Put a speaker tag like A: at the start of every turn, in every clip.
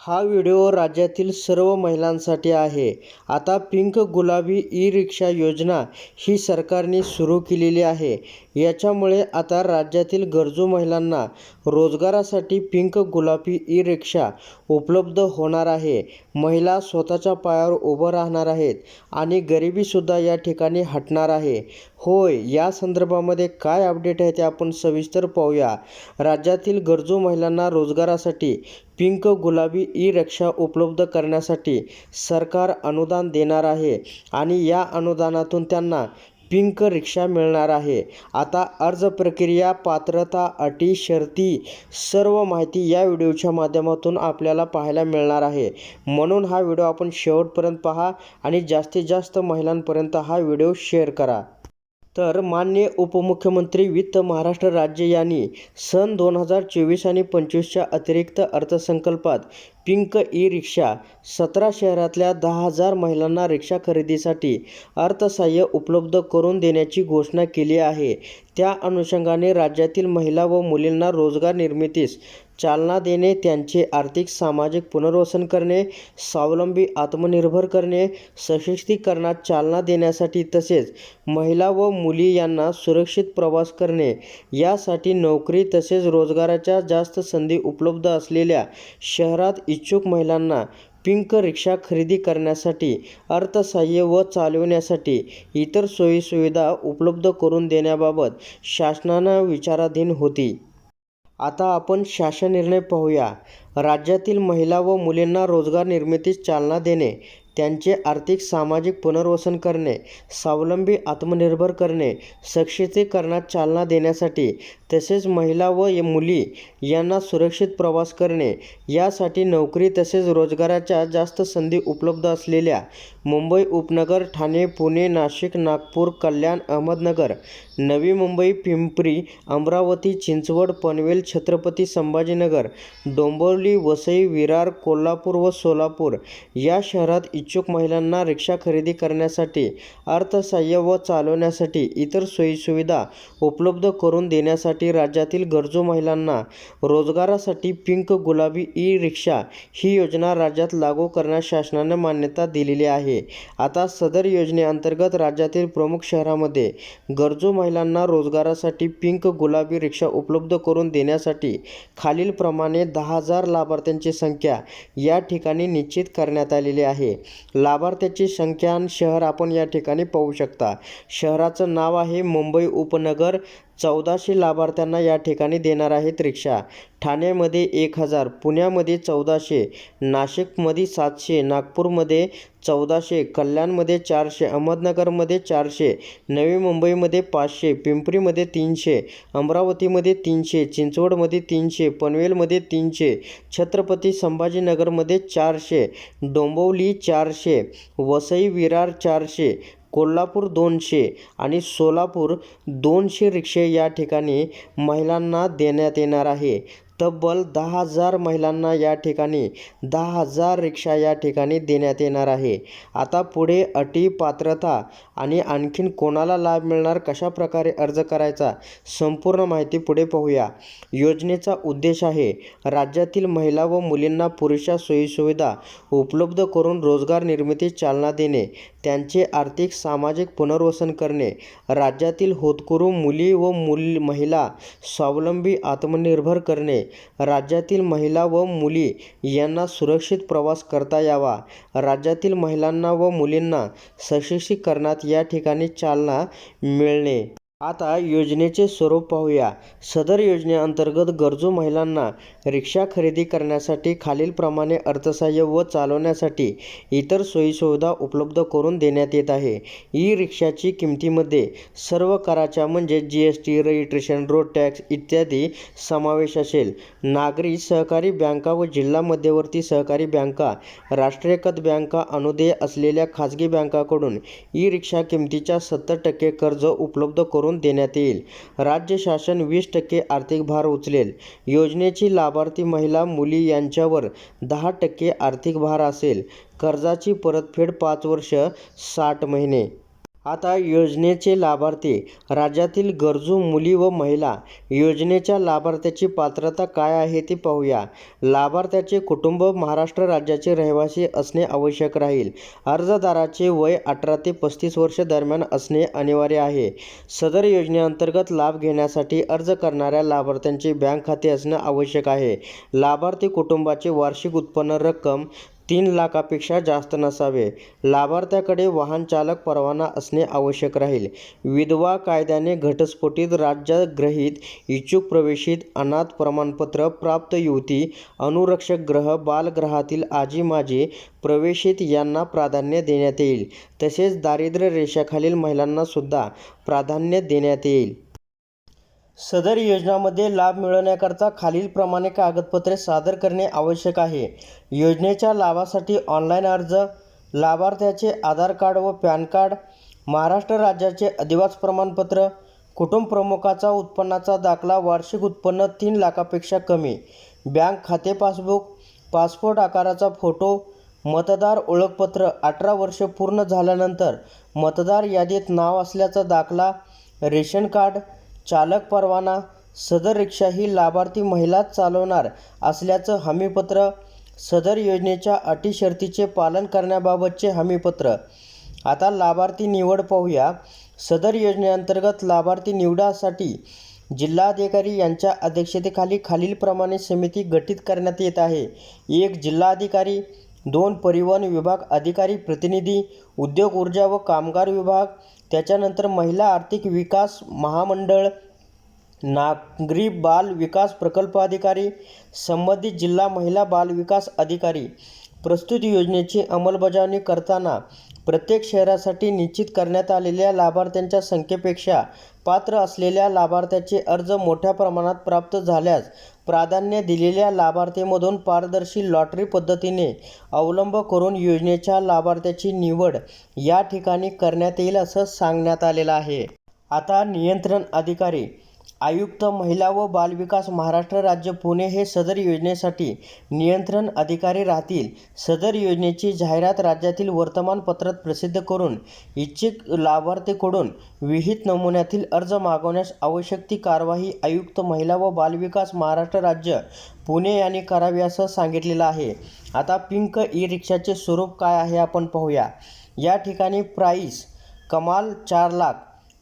A: हा व्हिडिओ राज्यातील सर्व महिलांसाठी आहे. आता पिंक गुलाबी ई-रिक्षा योजना ही सरकारने सुरू केलेली आहे. याच्यामुळे आता राज्यातील गरजू महिलांना रोजगारासाठी पिंक गुलाबी ई-रिक्षा उपलब्ध होणार आहे. महिला स्वतःच्या पायावर उभं राहणार आहेत आणि गरिबीसुद्धा या ठिकाणी हटणार आहे. होय, या संदर्भामध्ये काय अपडेट आहे ते आपण सविस्तर पाहूया. राज्यातील गरजू महिलांना रोजगारासाठी पिंक गुलाबी ई रक्षा उपलब्ध करण्यासाठी सरकार अनुदान देणार आहे आणि या अनुदानातून त्यांना पिंक रिक्षा मिळणार आहे. आता अर्ज प्रक्रिया, पात्रता, अटी, शर्ती सर्व माहिती या व्हिडिओच्या माध्यमातून आपल्याला पाहायला मिळणार आहे. म्हणून हा व्हिडिओ आपण शेवटपर्यंत पहा आणि जास्तीत जास्त महिलांपर्यंत हा व्हिडिओ शेअर करा. तर मान्य उपमुख्यमंत्री वित्त महाराष्ट्र राज्य यांनी सन दोन हजार चोवीस आणि पंचवीसच्या अतिरिक्त अर्थसंकल्पात पिंक ई-रिक्षा सतरा शहरातल्या दहा हजार महिलांना रिक्षा खरेदीसाठी अर्थसहाय्य उपलब्ध करून देण्याची घोषणा केली आहे. त्या अनुषंगाने राज्यातील महिला व मुलींना रोजगार निर्मितीस चालना देणे, त्यांचे आर्थिक सामाजिक पुनर्वसन करणे, स्वावलंबी आत्मनिर्भर करणे, सशक्तीकरणात चालना देण्यासाठी तसेच महिला व मुली यांना सुरक्षित प्रवास करणे यासाठी नोकरी तसेच रोजगाराच्या जास्त संधी उपलब्ध असलेल्या शहरात इच्छुक महिलांना पिंक रिक्षा खरेदी करण्यासाठी अर्थसहाय्य व चालविण्यासाठी इतर सोयीसुविधा उपलब्ध करून देण्याबाबत शासनानं विचाराधीन होती. आता आपण शासन निर्णय पाहूया. राज्यातील महिला व मुलींना रोजगार निर्मितीस चालना देणे, त्यांचे आर्थिक सामाजिक पुनर्वसन करणे, स्वावलंबी आत्मनिर्भर करणे, सशक्तीकरणास चालना देण्यासाठी तसेच महिला व मुली यांना सुरक्षित प्रवास करणे यासाठी नोकरी तसेच रोजगाराच्या जास्त संधी उपलब्ध असलेल्या मुंबई उपनगर, ठाणे, पुणे, नाशिक, नागपूर, कल्याण, अहमदनगर, नवी मुंबई, पिंपरी, अमरावती, चिंचवड, पनवेल, छत्रपती संभाजीनगर, डोंबिवली, वसई, विरार, कोल्हापूर व सोलापूर या शहरात इच्छुक महिलांना रिक्षा खरेदी करण्यासाठी अर्थसहाय्य व चालवण्यासाठी इतर सोयीसुविधा उपलब्ध करून देण्यासाठी राज्यातील गरजू महिलांना रोजगारासाठी पिंक गुलाबी ई-रिक्षा ही योजना राज्यात लागू करण्यास शासनाने मान्यता दिलेली आहे. आता सदर योजनेअंतर्गत राज्यातील प्रमुख शहरामध्ये गरजू महिलांना रोजगारासाठी पिंक गुलाबी रिक्षा उपलब्ध करून देण्यासाठी खालीलप्रमाणे दहा हजार लाभार्थ्यांची संख्या या ठिकाणी निश्चित करण्यात आलेली आहे. लाभार्थ्याची संख्या आणि शहर आपण या ठिकाणी पाहू शकता. शहराचं नाव आहे मुंबई उपनगर. चौदाशे लाभार्थ्यांना या ठिकाणी देणार आहेत रिक्षा. ठाण्यामध्ये एक हजार, पुण्यामध्ये चौदाशे, नाशिकमध्ये सातशे, नागपूरमध्ये चौदाशे, कल्याणमध्ये चारशे, अहमदनगरमध्ये चारशे, नवी मुंबईमध्ये पाचशे, पिंपरीमध्ये तीनशे, अमरावतीमध्ये तीनशे, चिंचवडमध्ये तीनशे, पनवेलमध्ये तीनशे, छत्रपती संभाजीनगरमध्ये चारशे, डोंबवली चारशे, वसई विरार चारशे, कोल्हापूर दोनशे आणि सोलापूर दोनशे रिक्षे या ठिकाणी महिलांना देण्यात येणार आहे. तब्बल दहा हजार महिलांना या ठिकाणी दहा हजार रिक्षा या ठिकाणी देण्यात येणार आहे. आता पुढे अटी, पात्रता आणि आणखी कोणाला लाभ मिळणार, कशाप्रकारे अर्ज करायचा संपूर्ण माहिती पुढे पाहूया. योजनेचा उद्देश आहे राज्यातील महिला व मुलींना पुरेशा सोयीसुविधा उपलब्ध करून रोजगार निर्मितीस चालना देणे, त्यांचे आर्थिक सामाजिक पुनर्वसन करणे, राज्यातील होतकरू मुली व महिला स्वावलंबी आत्मनिर्भर करणे, राज्यातील महिला व मुली यांना सुरक्षित प्रवास करता यावा, राज्यातील महिलांना व मुलींना सशक्तीकरणात या ठिकाणी चालना मिळणे. आता योजनेचे स्वरूप पाहूया. सदर योजनेअंतर्गत गरजू महिलांना रिक्षा खरेदी करण्यासाठी खालीलप्रमाणे अर्थसहाय्य व चालवण्यासाठी इतर सोयीसुविधा उपलब्ध करून देण्यात येत आहे. ई-रिक्षाची किंमतीमध्ये सर्व कराच्या म्हणजे G S T registration, road tax इत्यादी समावेश असेल. नागरी सहकारी बँका व जिल्हा मध्यवर्ती सहकारी बँका, राष्ट्रीयकृत बँका, अनुदेय असलेल्या खाजगी बँकाकडून ई-रिक्षा किंमतीच्या सत्तर टक्के कर्ज उपलब्ध करून देण्यात येईल. राज्य शासन वीस टक्के आर्थिक भार उचलेल. योजनेची लाभार्थी महिला, मुली यांच्यावर दहा टक्के आर्थिक भार असेल. कर्जाची परतफेड पाच वर्ष साठ महिने आता योजनेचे लाभार्थी राज्यातील गरजू मुली व महिला योजनेच्या लाभार्थ्याची पात्रता काय आहे ते पाहूया. लाभार्थ्याचे कुटुंब महाराष्ट्र राज्याचे रहिवासी असणे आवश्यक राहील. अर्जदाराचे वय अठरा ते पस्तीस वर्ष दरम्यान असणे अनिवार्य आहे. सदर योजनेअंतर्गत लाभ घेण्यासाठी अर्ज करणाऱ्या लाभार्थ्यांचे बँक खाते असणे आवश्यक आहे. लाभार्थी कुटुंबाचे वार्षिक उत्पन्न रक्कम तीन लाखापेक्षा जास्त नसावे. लाभार्थ्याकडे वाहन चालक परवाना असणे आवश्यक राहील. विधवा कायद्याने घटस्फोटित राज्यग्रहित इच्छुक प्रवेशित अनाथ प्रमाणपत्र प्राप्त युवती अनुरक्षक ग्रह बालग्रहातील आजी माजी प्रवेशित यांना प्राधान्य देण्यात येईल. तसेच दारिद्र्य रेषाखालील महिलांनासुद्धा प्राधान्य देण्यात येईल. सदर योजनामध्ये लाभ मिळवण्याकरता खालीलप्रमाणे कागदपत्रे सादर करणे आवश्यक आहे. योजनेच्या लाभासाठी ऑनलाईन अर्ज लाभार्थ्याचे आधार कार्ड व पॅन कार्ड महाराष्ट्र राज्याचे अधिवास प्रमाणपत्र कुटुंब प्रमुखाचा उत्पन्नाचा दाखला वार्षिक उत्पन्न तीन लाखापेक्षा कमी बँक खाते पासबुक पासपोर्ट आकाराचा फोटो मतदार ओळखपत्र अठरा वर्ष पूर्ण झाल्यानंतर मतदार यादीत नाव असल्याचा दाखला रेशन कार्ड चालक परवाना सदर रिक्षा ही लाभार्थी महिलाच चालवणार असल्याचं हमीपत्र सदर योजनेच्या अटी शर्तीचे पालन करण्याबाबतचे हमीपत्र. आता लाभार्थी निवड पाहूया. सदर योजनेअंतर्गत लाभार्थी निवडासाठी जिल्हाधिकारी यांच्या अध्यक्षतेखाली खालीलप्रमाणे समिती गठीत करण्यात येत आहे. एक जिल्हाधिकारी दोन परिवहन विभाग अधिकारी प्रतिनिधी उद्योग ऊर्जा व कामगार विभाग त्याच्यानंतर महिला आर्थिक विकास महामंडळ नागरी बाल विकास प्रकल्प अधिकारी संबंधित जिल्हा महिला बाल विकास अधिकारी प्रस्तुत योजनेची अंमलबजावणी करताना प्रत्येक शहरासाठी निश्चित करण्यात आलेल्या लाभार्थ्यांच्या संख्येपेक्षा पात्र असलेल्या लाभार्थ्याचे अर्ज मोठ्या प्रमाणात प्राप्त झाल्यास प्राधान्य दिलेल्या लाभार्थीमधून पारदर्शी लॉटरी पद्धतीने अवलंब करून योजनेच्या लाभार्थ्याची निवड या ठिकाणी करण्यात येईल असं सांगण्यात आलेलं आहे. आता नियंत्रण अधिकारी आयुक्त महिला व बालविकास महाराष्ट्र राज्य पुणे हे सदर योजनेसाठी नियंत्रण अधिकारी राहतील. सदर योजनेची जाहिरात राज्यातील वर्तमानपत्रात प्रसिद्ध करून इच्छुक लाभार्थीकडून विहित नमुन्यातील अर्ज मागवण्यास आवश्यक ती कार्यवाही आयुक्त महिला व बालविकास महाराष्ट्र राज्य पुणे यांनी करावी असं सांगितलेलं आहे. आता पिंक ई रिक्षाचे स्वरूप काय आहे आपण पाहूया. या ठिकाणी प्राईस कमाल चार लाख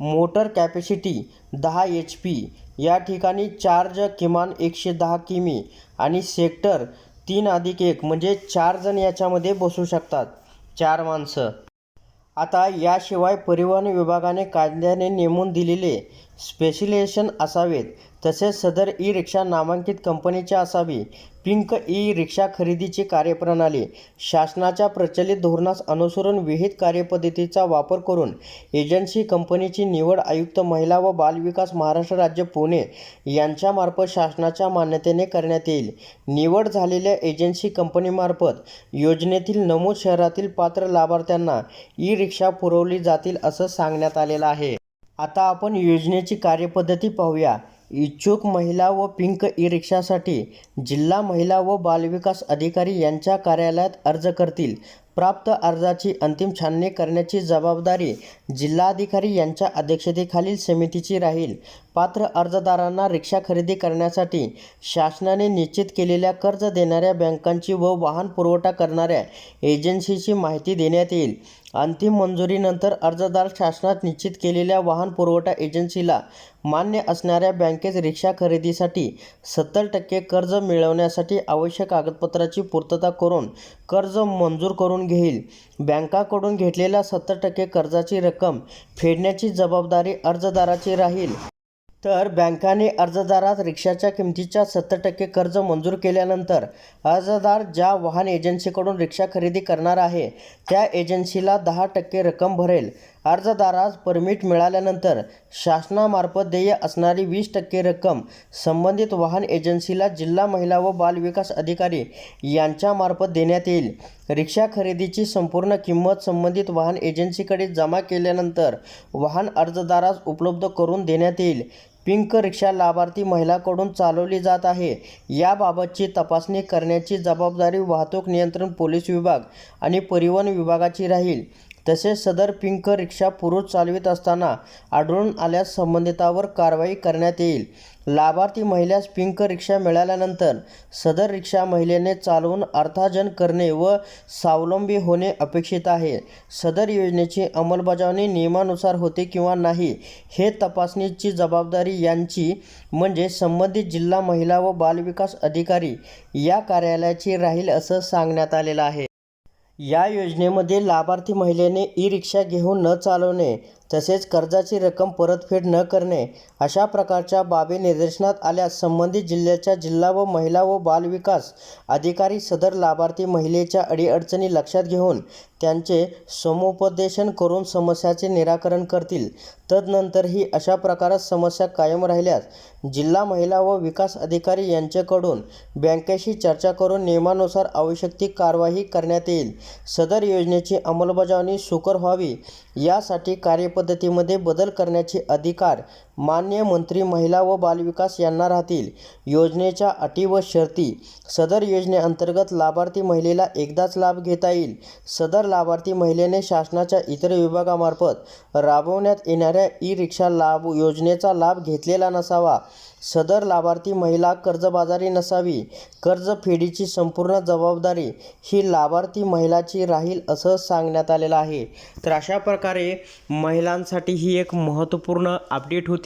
A: मोटर कॅपॅसिटी दहा एच पी या ठिकाणी चार्ज किमान एकशे दहा किमी आणि सेक्टर तीन अधिक एक म्हणजे चार जण याच्यामध्ये बसू शकतात. चार माणसं. आता याशिवाय परिवहन विभागाने कायद्याने नेमून दिलेले स्पेसिलेशन असावेत. तसेच सदर ई रिक्षा नामांकित कंपनीची असावी. पिंक ई रिक्षा खरेदीची कार्यप्रणाली. शासनाच्या प्रचलित धोरणास अनुसरून विहित कार्यपद्धतीचा वापर करून एजन्सी कंपनीची निवड आयुक्त महिला व बालविकास महाराष्ट्र राज्य पुणे यांच्यामार्फत शासनाच्या मान्यतेने करण्यात येईल. निवड झालेल्या एजन्सी कंपनीमार्फत योजनेतील नमूद शहरातील पात्र लाभार्थ्यांना ई रिक्षा पुरवली जातील असं सांगण्यात आलेलं आहे. आता आपण योजनेची कार्यपद्धती पाहूया. इच्छुक महिला व पिंक ई रिक्षासाठी जिल्हा महिला व बालविकास अधिकारी यांच्या कार्यालयात अर्ज करतील. प्राप्त अर्जाची अंतिम छाननी करण्याची जबाबदारी जिल्हाधिकारी यांच्या अध्यक्षतेखालील समितीची राहील. पात्र अर्जदारांना रिक्षा खरेदी करण्यासाठी शासनाने निश्चित केलेल्या कर्ज देणाऱ्या बँकांची व वाहन पुरवठा करणाऱ्या एजन्सीची माहिती देण्यात येईल. अंतिम मंजुरीनंतर अर्जदार शासनात निश्चित केलेल्या वाहन पुरवठा एजन्सीला मान्य असणाऱ्या बँकेत रिक्षा खरेदीसाठी सत्तर टक्के कर्ज मिळवण्यासाठी आवश्यक कागदपत्राची पूर्तता करून कर्ज मंजूर करून घेईल. बँकाकडून घेतलेल्या सत्तर टक्के कर्जाची रक्कम फेडण्याची जबाबदारी अर्जदाराची राहील. तर बँकाने अर्जदारात रिक्षाच्या किमतीच्या सत्तर टक्के कर्ज मंजूर केल्यानंतर अर्जदार ज्या वाहन एजन्सीकडून रिक्षा खरेदी करणार आहे त्या एजन्सीला दहा टक्के रक्कम भरेल. अर्जदारास परमिट मिळाल्यानंतर शासनामार्फत देय असणारी वीस टक्के रक्कम संबंधित वाहन एजन्सीला जिल्हा महिला व बालविकास अधिकारी यांच्यामार्फत देण्यात येईल. रिक्षा खरेदीची संपूर्ण किंमत संबंधित वाहन एजन्सीकडे जमा केल्यानंतर वाहन अर्जदारास उपलब्ध करून देण्यात येईल. पिंक रिक्षा लाभार्थी महिलाकडून चालवली जात आहे. याबाबतची तपासणी करण्याची जबाबदारी वाहतूक नियंत्रण पोलीस विभाग आणि परिवहन विभागाची राहील. तसेच सदर पिंक रिक्षा पुरुष चालवित असताना आढळून आल्यास संबंधितावर कारवाई करण्यात येईल. लाभार्थी महिलेस पिंक रिक्षा मिळाल्यानंतर सदर रिक्षा महिलेने चालवून अर्थार्जन करणे व स्वावलंबी होणे अपेक्षित आहे. सदर योजनेची अंमलबजावणी नियमानुसार होते किंवा नाही हे तपासणीची जबाबदारी यांची म्हणजे संबंधित जिल्हा महिला व बालविकास अधिकारी या कार्यालयाची राहील असं सांगण्यात आलेलं आहे. या योजनेमध्ये लाभार्थी महिलेने ई रिक्षा घेऊन न चालवणे तसेच कर्जाची रक्कम परतफेड न करणे अशा प्रकारच्या बाबी निदर्शनात आल्यास संबंधित जिल्ह्याच्या जिल्हा व महिला व बालविकास अधिकारी सदर लाभार्थी महिलेच्या अडीअडचणी लक्षात घेऊन त्यांचे समुपदेशन करून समस्याचे निराकरण करतील. तदनंतरही अशा प्रकारात समस्या कायम राहिल्यास जिल्हा महिला व विकास अधिकारी यांच्याकडून बँकेशी चर्चा करून नियमानुसार आवश्यक ती कारवाई करण्यात येईल. सदर योजनेची अंमलबजावणी सुकर व्हावी यासाठी कार्यपद्धतीमध्ये बदल करण्याचे अधिकार मान्य मंत्री महिला व बालविकास यांना राहतील. योजनेच्या अटी व शर्ती. सदर योजनेअंतर्गत लाभार्थी महिलेला एकदाच लाभ घेता येईल. सदर लाभार्थी महिलेने शासनाच्या इतर विभागामार्फत राबवण्यात येणाऱ्या ई रिक्षा लाभ योजनेचा लाभ घेतलेला नसावा. सदर लाभार्थी महिला कर्जबाजारी नसावी. कर्जफेडीची संपूर्ण जबाबदारी ही लाभार्थी महिलाची राहील असं सांगण्यात आलेलं आहे. तर अशा प्रकारे महिलांसाठी ही एक महत्त्वपूर्ण अपडेट होती.